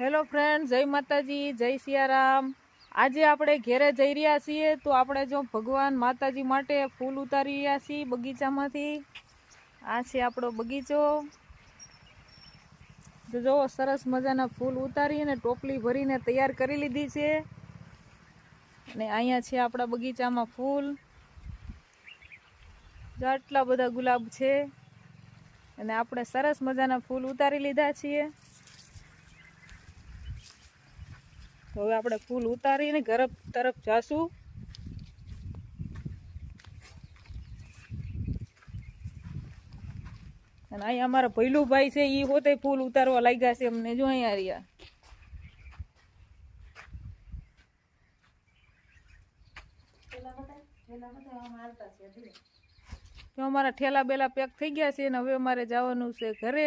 Hello friend જય માતાજી, જય સિયારામ. આજે આપણે ઘેરે જઈ રહ્યા છીએ તો આપણે જો ભગવાન માતાજી માટે ફૂલ ઉતારી રહ્યા છીએ બગીચામાંથી. આ છે આપણો બગીચો. તો જુઓ સરસ મજાના ફૂલ ઉતારી અને ટોપલી ભરીને તૈયાર કરી લીધી છે. અને અહીંયા છે આપણા બગીચામાં ફૂલ. જો આટલા બધા ગુલાબ છે. અને આપણે સરસ મજાના ફૂલ ઉતારી લીધા છીએ તો હવે આપણે ફૂલ ઉતારીને ઘર તરફ જાશું. અને અહીંયા અમારા ભૈલુભાઈ છે એ પોતે ફૂલ ઉતારવા લાગ્યા છે અમને, જો અહીંયા રહ્યા. અમારા ઠેલા બેલા પેક થઈ ગયા છે અને હવે અમારે જવાનું છે ઘરે.